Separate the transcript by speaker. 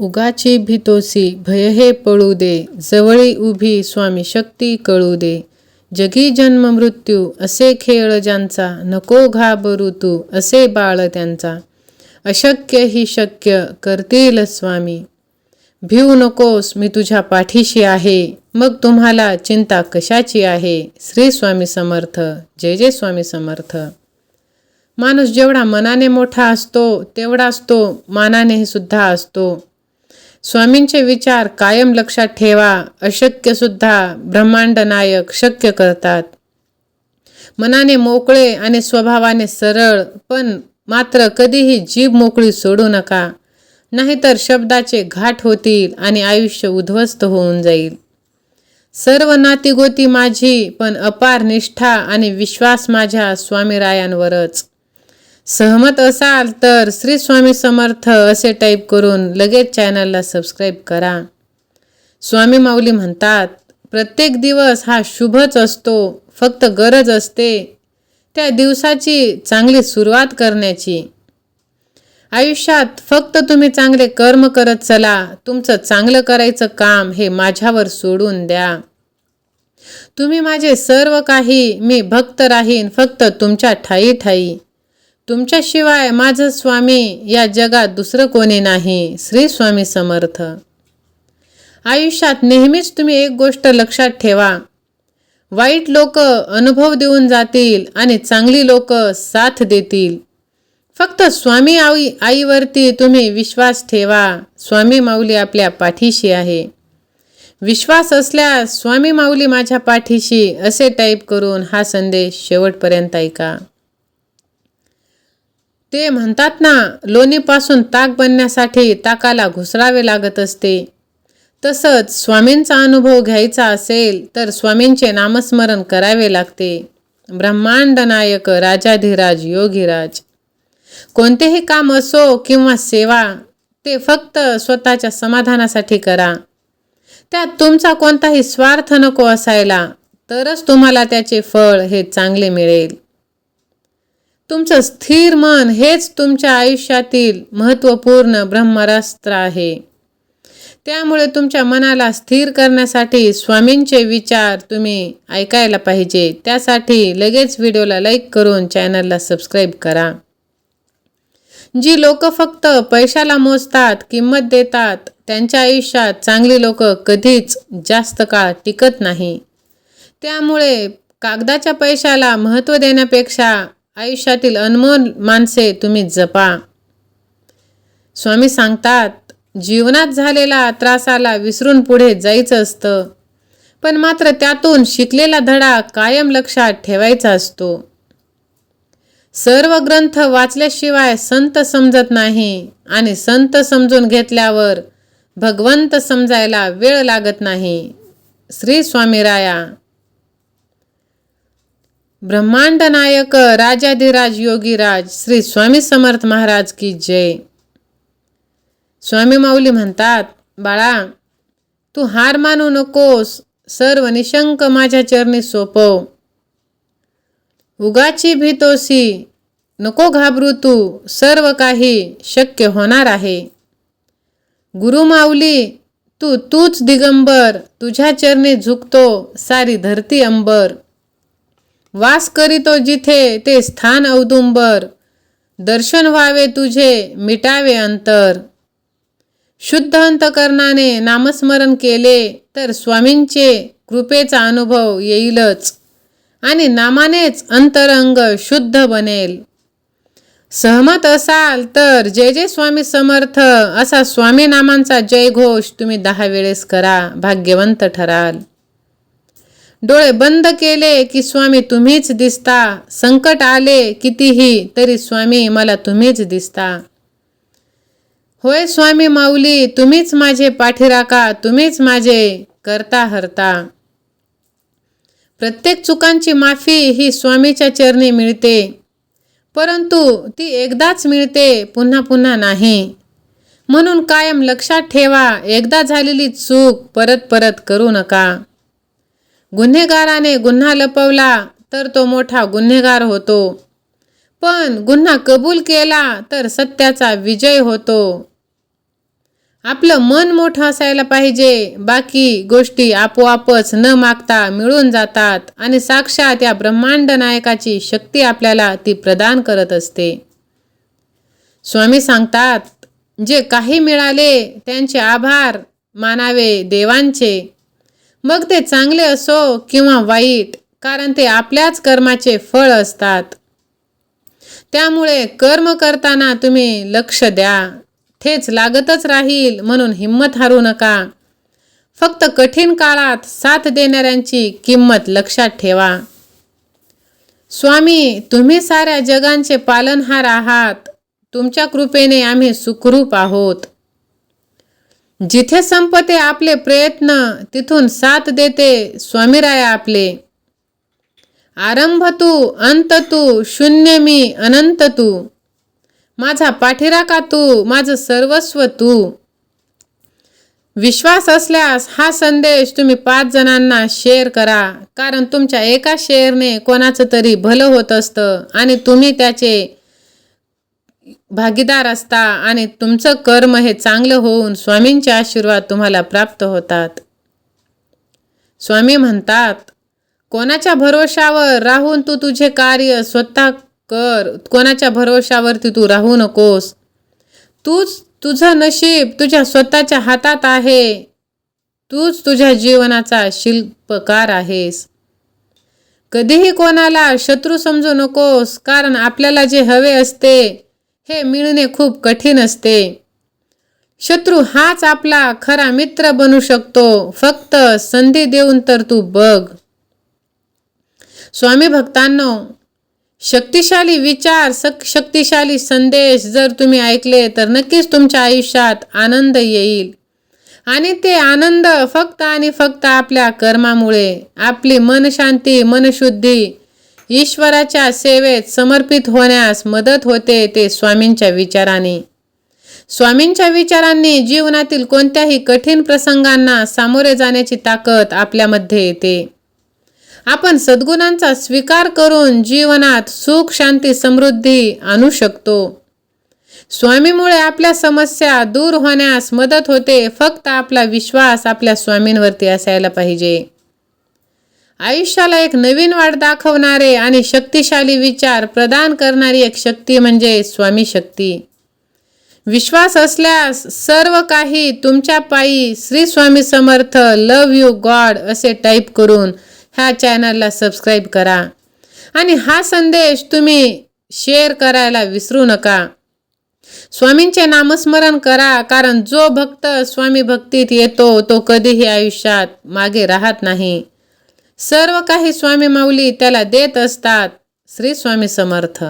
Speaker 1: उगाची भितोसी भय हे पळू दे जवळी उभी स्वामी शक्ती कळू दे. जगी जन्म मृत्यू असे खेळ ज्यांचा नको घाबरू तू असे बाळ त्यांचा. अशक्य ही शक्य करतील स्वामी. भिऊ नकोस मी तुझ्या पाठीशी आहे मग तुम्हाला चिंता कशाची आहे? श्री स्वामी समर्थ जय जय स्वामी समर्थ. माणूस जेवढा मनाने मोठा असतो तेवढाच तो मानानेही सुद्धा असतो. स्वामींचे विचार कायम लक्षात ठेवा. अशक्य सुद्धा ब्रह्मांड नायक शक्य करतात. मनाने मोकळे आणि स्वभावाने सरळ पण मात्र कधीही जीभ मोकळी सोडू नका. नाहीतर शब्दाचे घाट होतील आणि आयुष्य उद्ध्वस्त होऊन जाईल. सर्व नातीगोती माझी पण अपार निष्ठा आणि विश्वास माझ्या स्वामीरायांवरच. सहमत असाल तर श्री स्वामी समर्थ असे टाईप करून लगेच चॅनलला सबस्क्राईब करा. स्वामी माऊली म्हणतात प्रत्येक दिवस हा शुभच असतो फक्त गरज असते त्या दिवसाची चांगली सुरुवात करण्याची. आयुष्यात फक्त तुम्ही चांगले कर्म करत चला तुमचं चांगलं करायचं काम हे माझ्यावर सोडून द्या. तुम्ही माझे सर्व काही मी भक्त राहीन फक्त तुमच्या ठाई ठाई. तुमच्याशिवाय माझं स्वामी या जगात दुसरं कोणी नाही श्री स्वामी समर्थ. आयुष्यात नेहमीच तुम्ही एक गोष्ट लक्षात ठेवा. वाईट लोक अनुभव देऊन जातील आणि चांगली लोक साथ देतील. फक्त स्वामी आई आईवरती तुम्ही विश्वास ठेवा. स्वामी माऊली आपल्या पाठीशी आहे. विश्वास असल्यास स्वामी माऊली माझ्या पाठीशी असे टाईप करून हा संदेश शेवटपर्यंत ऐका. ते म्हणतात ना लोणीपासून ताक बनण्यासाठी ताकाला घुसरावे लागत असते. तसंच स्वामींचा अनुभव घ्यायचा असेल तर स्वामींचे नामस्मरण करावे लागते. ब्रह्मांड नायक राजाधिराज योगीराज. कोणतेही काम असो किंवा सेवा ते फक्त स्वतःच्या समाधानासाठी करा. त्यात तुमचा कोणताही स्वार्थ नको असायला तरच तुम्हाला त्याचे फळ हे चांगले मिळेल. तुमचं स्थिर मन हेच तुमच्या आयुष्यातील महत्त्वपूर्ण ब्रह्मरास्त्र आहे. त्यामुळे तुमच्या मनाला स्थिर करण्यासाठी स्वामींचे विचार तुम्ही ऐकायला पाहिजे. त्यासाठी लगेच व्हिडिओला लाईक करून चॅनलला सबस्क्राईब करा. जी लोक फक्त पैशाला मोजतात किंमत देतात त्यांच्या आयुष्यात चांगली लोक कधीच जास्त काळ टिकत नाही. त्यामुळे कागदाच्या पैशाला महत्त्व देण्यापेक्षा आयुष्यातील अनमोल माणसे तुम्ही जपा. स्वामी सांगतात जीवनात झालेला त्रासाला विसरून पुढे जायचं असतं पण मात्र त्यातून शिकलेला धडा कायम लक्षात ठेवायचा असतो. सर्व ग्रंथ वाचल्याशिवाय संत समजत नाही आणि संत समजून घेतल्यावर भगवंत समजायला वेळ लागत नाही. श्री स्वामीराया ब्रह्मांड नायक राजाधिराज योगीराज श्री स्वामी समर्थ महाराज की जय. स्वामी माऊली म्हणतात बाळा तू हार मानू नकोस सर्व निशंक माझ्या चरणी सोपव. उगाची भीतोसी नको घाबरू तू सर्व काही शक्य होणार आहे. गुरु माऊली तू तूच दिगंबर तुझ्या चरणी झुकतो सारी धरती अंबर. वास करीतो जिथे ते स्थान औदुंबर. दर्शन व्हावे तुझे मिटावे अंतर. शुद्ध अंतकरणाने नामस्मरण केले तर स्वामींचे कृपेचा अनुभव येईलच आणि नामानेच अंतरंग शुद्ध बनेल. सहमत असाल तर जय जय स्वामी समर्थ असा स्वामी नामांचा जयघोष तुम्ही दहा वेळेस करा भाग्यवंत ठराल. डोळे बंद केले की स्वामी तुम्हीच दिसता. संकट आले कितीही तरी स्वामी मला तुम्हीच दिसता. होय स्वामी माऊली तुम्हीच माझे पाठीराखा तुम्हीच माझे करता हरता. प्रत्येक चुकांची माफी ही स्वामीच्या चरणी मिळते. परंतु ती एकदाच मिळते पुन्हा पुन्हा नाही. म्हणून कायम लक्षात ठेवा एकदा झालेली चूक परत परत करू नका. गुन्हेगाराने गुन्हा लपवला तर तो मोठा गुन्हेगार होतो. पण गुन्हा कबूल केला तर सत्याचा विजय होतो. आपलं मन मोठं असायला पाहिजे. बाकी गोष्टी आपोआपच न मागता मिळून जातात आणि साक्षात या ब्रह्मांड नायकाची शक्ती आपल्याला ती प्रदान करत असते. स्वामी सांगतात जे काही मिळाले त्यांचे आभार मानावे देवांचे. मग ते चांगले असो किंवा वाईट कारण ते आपल्याच कर्माचे फळ असतात. त्यामुळे कर्म करताना तुम्ही लक्ष द्या. ठेच लागतच राहील म्हणून हिंमत हारू नका. फक्त कठीण काळात साथ देणाऱ्यांची किंमत लक्षात ठेवा. स्वामी तुम्ही साऱ्या जगांचे पालनहार आहात. तुमच्या कृपेने आम्ही सुखरूप आहोत. जिथे संपते आपले प्रयत्न तिथून साथ देते स्वामीराय आपले. आरंभ तू अंत तू शून्य मी अनंत तू. माझा पाठीराखा तू? माझं सर्वस्व तू. विश्वास असल्यास हा संदेश तुम्ही पाच जणांना शेअर करा. कारण तुमच्या एका शेअरने कोणाचं तरी भलं होत असतं आणि तुम्ही त्याचे भागीदार असता आणि तुमचं कर्म हे चांगलं होऊन स्वामींचे आशीर्वाद तुम्हाला प्राप्त होतात. स्वामी म्हणतात कोणाच्या भरोशावर राहून तू तुझे कार्य स्वतः कर कोणाच्या भरोशावरती तू राहू नकोस. तूच तुझं नशीब तुझ्या स्वतःच्या हातात आहे. तूच तुझ्या जीवनाचा शिल्पकार आहेस. कधीही कोणाला शत्रू समजू नकोस कारण आपल्याला जे हवे असते हे मिळणे खूप कठीण असते. शत्रू हाच आपला खरा मित्र बनू शकतो. फक्त संधी देऊन तर तू बघ. स्वामी भक्तांनो शक्तिशाली विचार सक शक्तिशाली संदेश जर तुम्ही ऐकले तर नक्कीच तुमच्या आयुष्यात आनंद येईल. आणि ते आनंद फक्त आणि फक्त आपल्या कर्मामुळे आपली मनशांती मनशुद्धी ईश्वराच्या सेवेत समर्पित होण्यास मदत होते ते स्वामींच्या विचाराने. स्वामींच्या विचारांनी जीवनातील कोणत्याही कठीण प्रसंगांना सामोरे जाण्याची ताकद आपल्यामध्ये येते. आपण सद्गुणांचा स्वीकार करून जीवनात सुख शांती समृद्धी आणू शकतो. स्वामीमुळे आपल्या समस्या दूर होण्यास मदत होते फक्त आपला विश्वास आपल्या स्वामींवरती असायला पाहिजे. आयुष्याला एक नवीन वाट दाखवणारे आणि शक्तिशाली विचार प्रदान करणारी एक शक्ती म्हणजे स्वामी शक्ती. विश्वास असल्यास सर्व काही तुमच्या पायी Shri Swami Samarth love you God असे टाईप करून ह्या चॅनलला सबस्क्राईब करा. आणि हा संदेश तुम्ही शेअर करायला विसरू नका. स्वामींचे नामस्मरण करा कारण जो भक्त स्वामी भक्तीत येतो तो कधीही आयुष्यात मागे राहत नाही. सर्व काही स्वामी माऊली त्याला देत असतात. श्री स्वामी समर्थ.